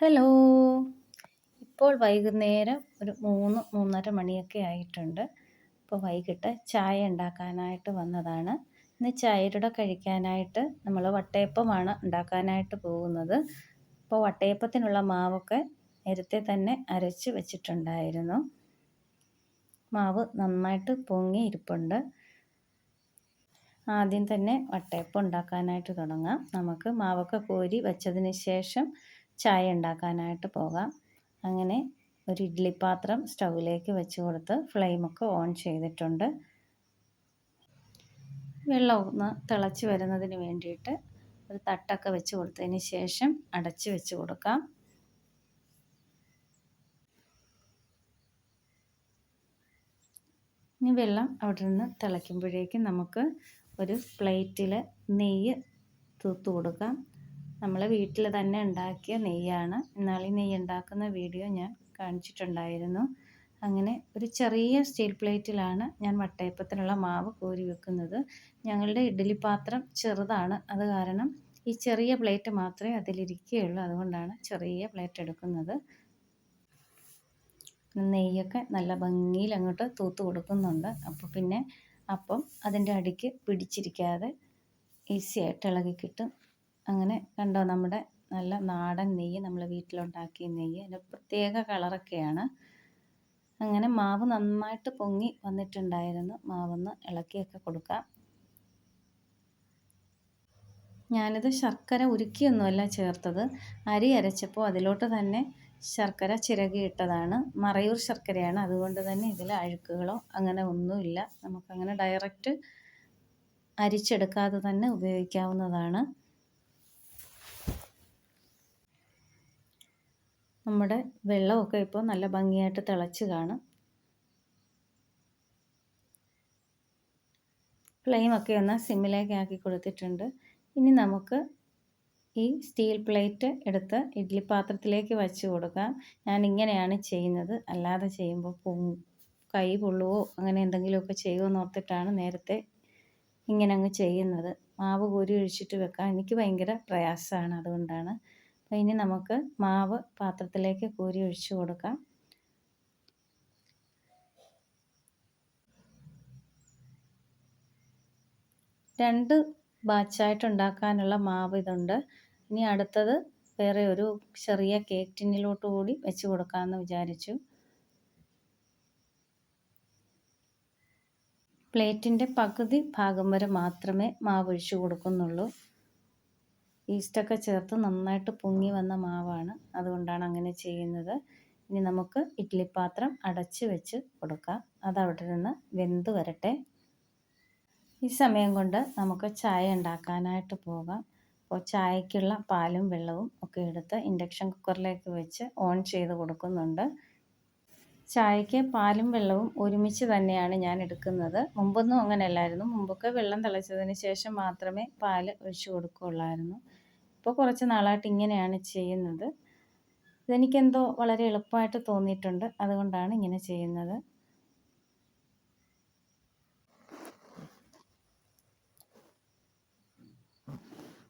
Hello. ഇപ്പോൾ വൈകുന്നേരം ഒരു മൂന്ന് മൂന്നര മണിയൊക്കെ ആയിട്ടുണ്ട്. ഇപ്പോൾ വൈകിട്ട് ചായ ഉണ്ടാക്കാനായിട്ട് വന്നതാണ്. ഇന്ന് ചായയുടെ കഴിക്കാനായിട്ട് നമ്മൾ വട്ടയപ്പമാണ് ഉണ്ടാക്കാനായിട്ട് പോകുന്നത്. അപ്പോൾ വട്ടയപ്പത്തിനുള്ള മാവൊക്കെ നേരത്തെ തന്നെ അരച്ച് വെച്ചിട്ടുണ്ടായിരുന്നു. മാവ് നന്നായിട്ട് പൊങ്ങി ഇരിപ്പുണ്ട്. ആദ്യം തന്നെ വട്ടയപ്പം ഉണ്ടാക്കാനായിട്ട് തുടങ്ങാം. നമുക്ക് മാവൊക്കെ കോരി വെച്ചതിന് ശേഷം ചായ ഉണ്ടാക്കാനായിട്ട് പോകാം. അങ്ങനെ ഒരു ഇഡ്ഡലി പാത്രം സ്റ്റൗവിലേക്ക് വെച്ച് കൊടുത്ത് ഫ്ലെയിമൊക്കെ ഓൺ ചെയ്തിട്ടുണ്ട്. വെള്ളം ഒന്ന് തിളച്ച് വരുന്നതിന് വേണ്ടിയിട്ട് ഒരു തട്ടൊക്കെ വെച്ച് കൊടുത്തതിന് ശേഷം അടച്ച് വെച്ച് കൊടുക്കാം. ഇനി വെള്ളം അവിടെ നിന്ന് തിളയ്ക്കുമ്പോഴേക്കും നമുക്ക് ഒരു പ്ലേറ്റിൽ നെയ്യ് തൂത്ത് കൊടുക്കാം. നമ്മൾ വീട്ടിൽ തന്നെ ഉണ്ടാക്കിയ നെയ്യാണ്. എന്നാൽ ഈ നെയ്യ് ഉണ്ടാക്കുന്ന വീഡിയോ ഞാൻ കാണിച്ചിട്ടുണ്ടായിരുന്നു. അങ്ങനെ ഒരു ചെറിയ സ്റ്റീൽ പ്ലേറ്റിലാണ് ഞാൻ വട്ടയപ്പത്തിനുള്ള മാവ് കോരി വെക്കുന്നത്. ഞങ്ങളുടെ ഇഡ്ഡലി പാത്രം ചെറുതാണ്. അത് കാരണം ഈ ചെറിയ പ്ലേറ്റ് മാത്രമേ അതിലിരിക്കുകയുള്ളൂ. അതുകൊണ്ടാണ് ചെറിയ പ്ലേറ്റ് എടുക്കുന്നത്. നെയ്യൊക്കെ നല്ല ഭംഗിയിൽ അങ്ങോട്ട് തൂത്ത് കൊടുക്കുന്നുണ്ട്. അപ്പോൾ പിന്നെ അപ്പം അതിന്റെ അടിക്ക് പിടിച്ചിരിക്കാതെ ഈസി ആയിട്ട് ഇളകി കിട്ടും. അങ്ങനെ കണ്ടോ നമ്മുടെ നല്ല നാടൻ നെയ്യ് നമ്മൾ വീട്ടിലുണ്ടാക്കിയ നെയ്യ്. അതിന്റെ പ്രത്യേക കളറൊക്കെയാണ്. അങ്ങനെ മാവ് നന്നായിട്ട് പൊങ്ങി വന്നിട്ടുണ്ടായിരുന്നു. മാവൊന്ന് ഇളക്കിയൊക്കെ കൊടുക്കാം. ഞാനിത് ശർക്കര ഉരുക്കിയൊന്നുമല്ല ചേർത്തത്. അരി അരച്ചപ്പോൾ അതിലോട്ട് തന്നെ ശർക്കര ചിരകിയിട്ടതാണ് മറയൂർ ശർക്കരയാണ്. അതുകൊണ്ട് തന്നെ ഇതിൽ അഴുക്കുകളോ അങ്ങനെ ഒന്നുമില്ല. നമുക്കങ്ങനെ ഡയറക്റ്റ് അരിച്ചെടുക്കാതെ തന്നെ ഉപയോഗിക്കാവുന്നതാണ്. നമ്മുടെ വെള്ളമൊക്കെ ഇപ്പോൾ നല്ല ഭംഗിയായിട്ട് തിളച്ച് കാണും. ഫ്ലെയിമൊക്കെ ഒന്ന് സിമ്മിലേക്ക് ആക്കി കൊടുത്തിട്ടുണ്ട്. ഇനി നമുക്ക് ഈ സ്റ്റീൽ പ്ലേറ്റ് എടുത്ത് ഇഡ്ഡലി പാത്രത്തിലേക്ക് വച്ച് കൊടുക്കാം. ഞാൻ ഇങ്ങനെയാണ് ചെയ്യുന്നത്. അല്ലാതെ ചെയ്യുമ്പോൾ പൊങ്ങും കൈ പൊള്ളുവോ അങ്ങനെ എന്തെങ്കിലുമൊക്കെ ചെയ്യുമോ ഓർത്തിട്ടാണ് നേരത്തെ ഇങ്ങനെ അങ്ങ് ചെയ്യുന്നത്. മാവ് കോരി ഒഴിച്ചിട്ട് വെക്കാൻ എനിക്ക് ഭയങ്കര പ്രയാസമാണ് അതുകൊണ്ടാണ്. ഇനി നമുക്ക് മാവ് പാത്രത്തിലേക്ക് കോരി ഒഴിച്ചു കൊടുക്കാം. രണ്ട് ബാച്ചായിട്ട് ഉണ്ടാക്കാനുള്ള മാവ് ഇതുണ്ട്. ഇനി അടുത്തത് വേറെ ഒരു ചെറിയ കേക്ക് ടിന്നിലോട്ട് കൂടി വെച്ച് കൊടുക്കാമെന്ന് വിചാരിച്ചു. പ്ലേറ്റിന്റെ പകുതി ഭാഗം വരെ മാത്രമേ മാവ് ഒഴിച്ചു കൊടുക്കുന്നുള്ളൂ. ഈസ്റ്റൊക്കെ ചേർത്ത് നന്നായിട്ട് പൊങ്ങി വന്ന മാവാണ്. അതുകൊണ്ടാണ് അങ്ങനെ ചെയ്യുന്നത്. ഇനി നമുക്ക് ഇഡ്ഡലി പാത്രം അടച്ച് വെച്ച് കൊടുക്കാം. അതവിടെ നിന്ന് വെന്ത് വരട്ടെ. ഈ സമയം കൊണ്ട് നമുക്ക് ചായ ഉണ്ടാക്കാനായിട്ട് പോകാം. അപ്പോൾ ചായക്കുള്ള പാലും വെള്ളവും ഒക്കെ എടുത്ത് ഇൻഡക്ഷൻ കുക്കറിലേക്ക് വെച്ച് ഓൺ ചെയ്ത് കൊടുക്കുന്നുണ്ട്. ചായക്ക് പാലും വെള്ളവും ഒരുമിച്ച് തന്നെയാണ് ഞാൻ എടുക്കുന്നത്. മുമ്പൊന്നും അങ്ങനെയല്ലായിരുന്നു. മുമ്പൊക്കെ വെള്ളം തിളച്ചതിന് ശേഷം മാത്രമേ പാൽ ഒഴിച്ചു കൊടുക്കുകയുള്ളായിരുന്നു. ഇപ്പോൾ കുറച്ച് നാളായിട്ട് ഇങ്ങനെയാണ് ചെയ്യുന്നത്. ഇതെനിക്കെന്തോ വളരെ എളുപ്പമായിട്ട് തോന്നിയിട്ടുണ്ട്. അതുകൊണ്ടാണ് ഇങ്ങനെ ചെയ്യുന്നത്.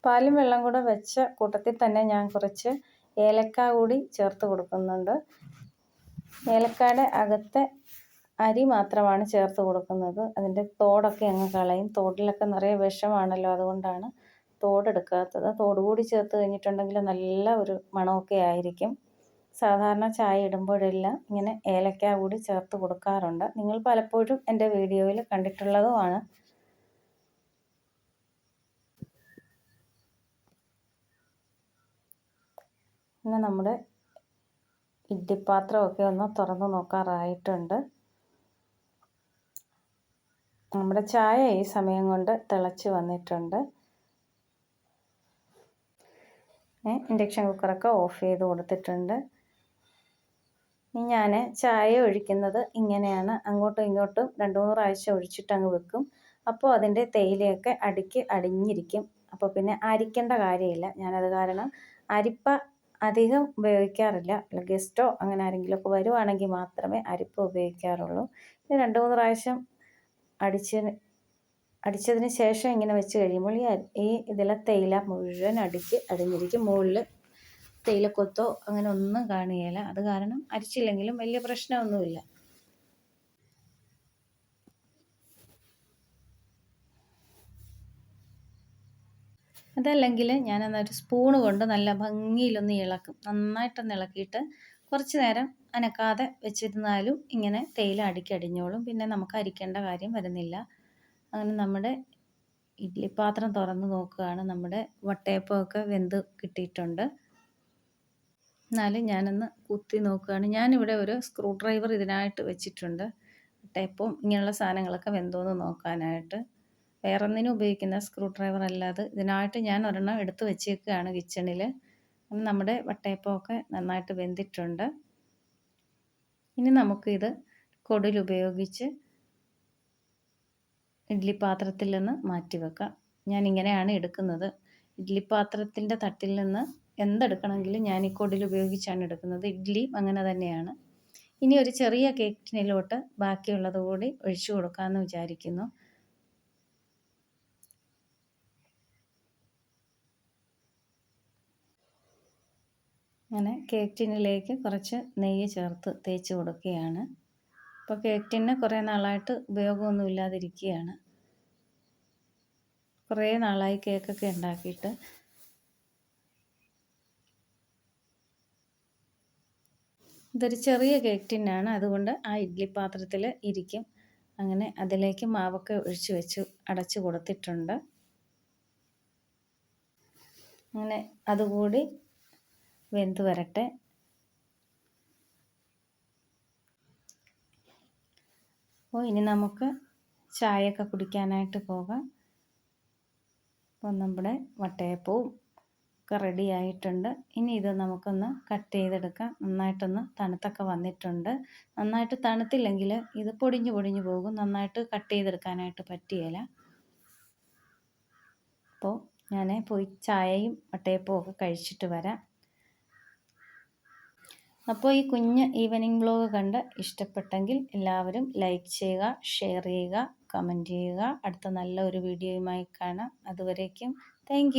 പാലും വെള്ളം കൂടെ വെച്ച കൂട്ടത്തിൽ തന്നെ ഞാൻ കുറച്ച് ഏലക്ക കൂടി ചേർത്ത് കൊടുക്കുന്നുണ്ട്. ഏലക്കയുടെ അകത്തെ അരി മാത്രമാണ് ചേർത്ത് കൊടുക്കുന്നത്. അതിന്റെ തോടൊക്കെ അങ്ങ് കളയും. തോട്ടിലൊക്കെ നിറയെ വിഷമാണല്ലോ. അതുകൊണ്ടാണ് തോടെടുക്കാത്തത്. തോട് കൂടി ചേർത്ത് കഴിഞ്ഞിട്ടുണ്ടെങ്കിൽ നല്ല ഒരു മണമൊക്കെ ആയിരിക്കും. സാധാരണ ചായ ഇടുമ്പോഴെല്ലാം ഇങ്ങനെ ഏലക്ക കൂടി ചേർത്ത് കൊടുക്കാറുണ്ട്. നിങ്ങൾ പലപ്പോഴും എന്റെ വീഡിയോയിൽ കണ്ടിട്ടുള്ളതുമാണ്. പിന്നെ നമ്മുടെ ഇഡ്ഡിപ്പാത്രമൊക്കെ ഒന്ന് തുറന്ന് നോക്കാറായിട്ടുണ്ട്. നമ്മുടെ ചായ ഈ സമയം കൊണ്ട് തിളച്ച് വന്നിട്ടുണ്ട്. ഇൻഡക്ഷൻ കുക്കറൊക്കെ ഓഫ് ചെയ്ത് കൊടുത്തിട്ടുണ്ട്. ഇനി ഞാൻ ചായ ഒഴിക്കുന്നത് ഇങ്ങനെയാണ്. അങ്ങോട്ടും ഇങ്ങോട്ടും രണ്ട് മൂന്ന് പ്രാവശ്യം ഒഴിച്ചിട്ട് അങ്ങ് വെക്കും. അപ്പോൾ അതിന്റെ തേയിലയൊക്കെ അടുക്കി അടിഞ്ഞിരിക്കും. അപ്പോൾ പിന്നെ അരിക്കേണ്ട കാര്യമില്ല. ഞാനത് കാരണം അരിപ്പ അധികം ഉപയോഗിക്കാറില്ല. ഗസ്റ്റോ അങ്ങനെ ആരെങ്കിലുമൊക്കെ വരുവാണെങ്കിൽ മാത്രമേ അരിപ്പ ഉപയോഗിക്കാറുള്ളൂ. രണ്ട് മൂന്ന് പ്രാവശ്യം അടിച്ചതിന് അടിച്ചതിന് ശേഷം ഇങ്ങനെ വെച്ച് കഴിയുമ്പോൾ ഈ ഈ ഇതിലെ തേയില മുഴുവൻ അടിച്ച് അടിഞ്ഞിരിക്കും മുകളിൽ തേയിലക്കൊത്തോ അങ്ങനെ ഒന്നും കാണുകയില്ല. അത് കാരണം അരിച്ചില്ലെങ്കിലും വലിയ പ്രശ്നമൊന്നുമില്ല. അതല്ലെങ്കിൽ ഞാൻ എന്നൊരു സ്പൂണ് കൊണ്ട് നല്ല ഭംഗിയിലൊന്ന് ഇളക്കും. നന്നായിട്ടൊന്ന് ഇളക്കിയിട്ട് കുറച്ച് നേരം അനക്കാതെ വെച്ചിരുന്നാലും ഇങ്ങനെ തേയില അടിക്കടിഞ്ഞോളും പിന്നെ നമുക്ക് അരിക്കേണ്ട കാര്യം വരുന്നില്ല. അങ്ങനെ നമ്മുടെ ഇഡ്ഡലി പാത്രം തുറന്ന് നോക്കുകയാണ്. നമ്മുടെ വട്ടയപ്പമൊക്കെ വെന്ത് കിട്ടിയിട്ടുണ്ട്. എന്നാലും ഞാനൊന്ന് കുത്തി നോക്കുകയാണ്. ഞാനിവിടെ ഒരു സ്ക്രൂ ഡ്രൈവർ ഇതിനായിട്ട് വെച്ചിട്ടുണ്ട്. വട്ടയപ്പം ഇങ്ങനെയുള്ള സാധനങ്ങളൊക്കെ വെന്തോന്ന് നോക്കാനായിട്ട്. വേറൊന്നിനും ഉപയോഗിക്കുന്ന സ്ക്രൂ ഡ്രൈവർ അല്ലാതെ ഇതിനായിട്ട് ഞാൻ ഒരെണ്ണം എടുത്ത് വെച്ചേക്കുകയാണ് കിച്ചണിൽ നമ്മുടെ വട്ടയപ്പമൊക്കെ നന്നായിട്ട് വെന്തിട്ടുണ്ട്. ഇനി നമുക്കിത് കൊടിലുപയോഗിച്ച് ഇഡ്ഡലി പാത്രത്തിൽ നിന്ന് മാറ്റി വെക്കാം ഞാൻ ഇങ്ങനെയാണ് എടുക്കുന്നത്. ഇഡ്ഡലി പാത്രത്തിന്റെ തട്ടിൽ നിന്ന് എന്തെടുക്കണമെങ്കിലും ഞാൻ ഈ കൊടിൽ ഉപയോഗിച്ചാണ് എടുക്കുന്നത്. ഇഡ്ഡലി അങ്ങനെ തന്നെയാണ്. ഇനി ഒരു ചെറിയ കേക്കിനിലോട്ട് ബാക്കിയുള്ളത് കൂടി ഒഴിച്ചു കൊടുക്കാമെന്ന് വിചാരിക്കുന്നു. അങ്ങനെ കേക്ക് ടിന്നിലേക്ക് കുറച്ച് നെയ്യ് ചേർത്ത് തേച്ച് കൊടുക്കുകയാണ്. അപ്പോൾ കേക്ക് ടിന്ന് കുറേ നാളായിട്ട് ഉപയോഗമൊന്നും ഇല്ലാതിരിക്കുകയാണ് കുറേ നാളായി കേക്കൊക്കെ ഉണ്ടാക്കിയിട്ട്. ഇതൊരു ചെറിയ കേക്ക് ടിന്നാണ് അതുകൊണ്ട് ആ ഇഡ്ഡലി പാത്രത്തിൽ ഇരിക്കും. അങ്ങനെ അതിലേക്ക് മാവൊക്കെ ഒഴിച്ച് വെച്ച് അടച്ചു കൊടുത്തിട്ടുണ്ട്. അങ്ങനെ അതുകൂടി വെന്ത് വരട്ടെ. അപ്പോൾ ഇനി നമുക്ക് ചായയൊക്കെ കുടിക്കാനായിട്ട് പോകാം. അപ്പോൾ നമ്മുടെ വട്ടയപ്പവും ഒക്കെ റെഡി ആയിട്ടുണ്ട്. ഇനി ഇത് നമുക്കൊന്ന് കട്ട് ചെയ്തെടുക്കാം. നന്നായിട്ടൊന്ന് തണുത്തൊക്കെ വന്നിട്ടുണ്ട്. നന്നായിട്ട് തണുത്തില്ലെങ്കിൽ ഇത് പൊടിഞ്ഞു പൊടിഞ്ഞു പോകും. നന്നായിട്ട് കട്ട് ചെയ്തെടുക്കാനായിട്ട് പറ്റിയല്ല അപ്പോൾ ഞാൻ പോയി ചായയും വട്ടയപ്പവും ഒക്കെ കഴിച്ചിട്ട് വരാം. അപ്പോൾ ഈ കുഞ്ഞ് ഈവനിങ് ബ്ലോഗ് കണ്ട് ഇഷ്ടപ്പെട്ടെങ്കിൽ എല്ലാവരും ലൈക്ക് ചെയ്യുക ഷെയർ ചെയ്യുക കമന്റ് ചെയ്യുക. അടുത്ത നല്ല ഒരു വീഡിയോയുമായി കാണാം. അതുവരേക്കും താങ്ക്